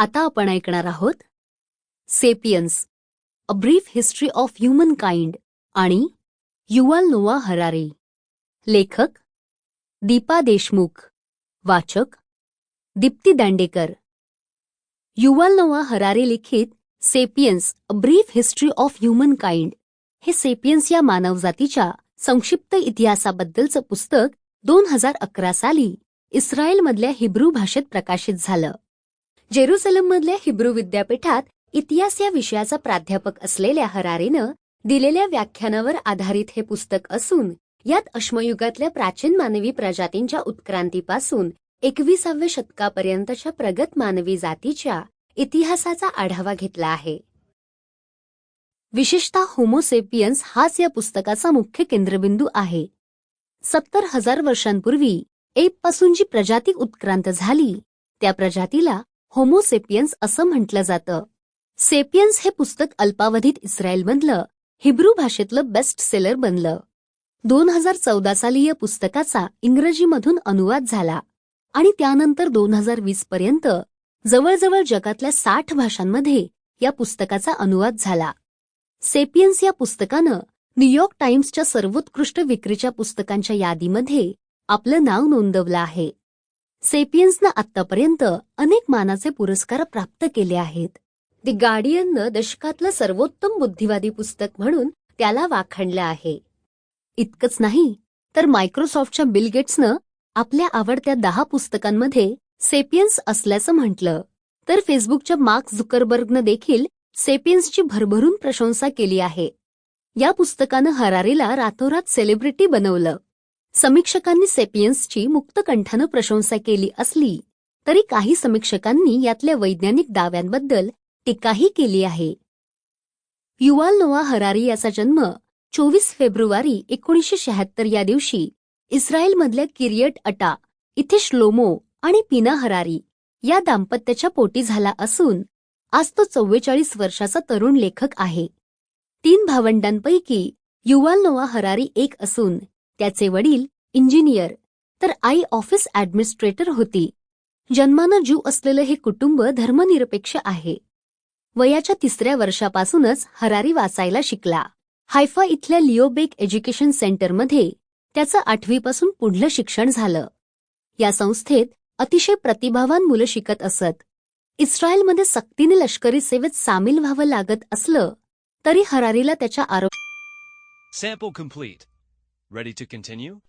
आता आपण ऐकणार आहोत Sapiens a brief history of humankind आणि युवाल नोवा हरारे. लेखक दीपा देशमुख. वाचक Deepti Dandekar. Yuval Noah Harari लिखित Sapiens a brief history of humankind हे सेपियन्स या मानवजातीच्या संक्षिप्त इतिहासाबद्दलचं पुस्तक दोन हजार अकरा साली इस्रायलमधल्या हिब्रू भाषेत प्रकाशित झालं. जेरुसलममधल्या हिब्रू विद्यापीठात इतिहास या विषयाचा प्राध्यापक असलेल्या हरारीनं दिलेल्या व्याख्यानावर आधारित हे पुस्तक असून यात अश्मयुगातल्या प्राचीन मानवी प्रजातींच्या उत्क्रांतीपासून एकविसाव्या शतकापर्यंतच्या प्रगत मानवी जातीच्या इतिहासाचा आढावा घेतला आहे. विशेषतः होमोसेपियन्स हाच या पुस्तकाचा मुख्य केंद्रबिंदू आहे. सत्तर हजार वर्षांपूर्वी एपपासून जी प्रजाती उत्क्रांत झाली त्या प्रजातीला होमोसेपियन्स असं म्हटलं जातं. सेपियन्स हे पुस्तक अल्पावधीत इस्रायलमधलं हिब्रू भाषेतलं बेस्ट सेलर बनलं. दोन हजार चौदा साली या पुस्तकाचा इंग्रजीमधून अनुवाद झाला आणि त्यानंतर दोन हजार वीस पर्यंत जवळजवळ जगातल्या साठ भाषांमध्ये या पुस्तकाचा अनुवाद झाला. सेपियन्स या पुस्तकानं न्यूयॉर्क टाइम्सच्या सर्वोत्कृष्ट विक्रीच्या पुस्तकांच्या यादीमध्ये आपलं नाव नोंदवलं आहे. सेपियन्सनं आतापर्यंत अनेक मानाचे पुरस्कार प्राप्त केले आहेत. दि गार्डियननं दशकातलं सर्वोत्तम बुद्धिवादी पुस्तक म्हणून त्याला वाखाणलं आहे. इतकंच नाही तर मायक्रोसॉफ्टच्या बिल गेट्सनं आपल्या आवडत्या दहा पुस्तकांमध्ये सेपियन्स असल्याचं म्हटलं. तर फेसबुकच्या मार्क झुकरबर्गनं देखील सेपियन्सची भरभरून प्रशंसा केली आहे. या पुस्तकानं हरारीला रातोरात सेलिब्रिटी बनवलं. समीक्षकांनी सेपियन्सची मुक्तकंठानं प्रशंसा केली असली तरी काही समीक्षकांनी यातल्या वैज्ञानिक दाव्यांबद्दल टीकाही केली आहे. युवाल नोआ हरारी याचा जन्म चोवीस फेब्रुवारी एकोणीसशे शहात्तर या दिवशी इस्रायलमधल्या किरियट अटा इथे श्लोमो आणि पिना हरारी या दाम्पत्याच्या पोटी झाला असून आज तो चव्वेचाळीस वर्षाचा तरुण लेखक आहे. तीन भावंडांपैकी युवाल नोआ हरारी एक असून त्याचे वडील इंजिनियर तर आई ऑफिस ॲडमिनिस्ट्रेटर होती. जन्मानं जीव असलेलं हे कुटुंब धर्मनिरपेक्ष आहे. वयाच्या तिसऱ्या वर्षापासूनच हरारी वाचायला शिकला. हायफा इथल्या लिओबेक एज्युकेशन सेंटरमध्ये त्याचं आठवीपासून पुढलं शिक्षण झालं. या संस्थेत अतिशय प्रतिभावान मुलं शिकत असत. इस्रायलमध्ये सक्तीने लष्करी सेवेत सामील व्हावं लागत असलं तरी हरारीला त्याच्या आरोप Ready to continue?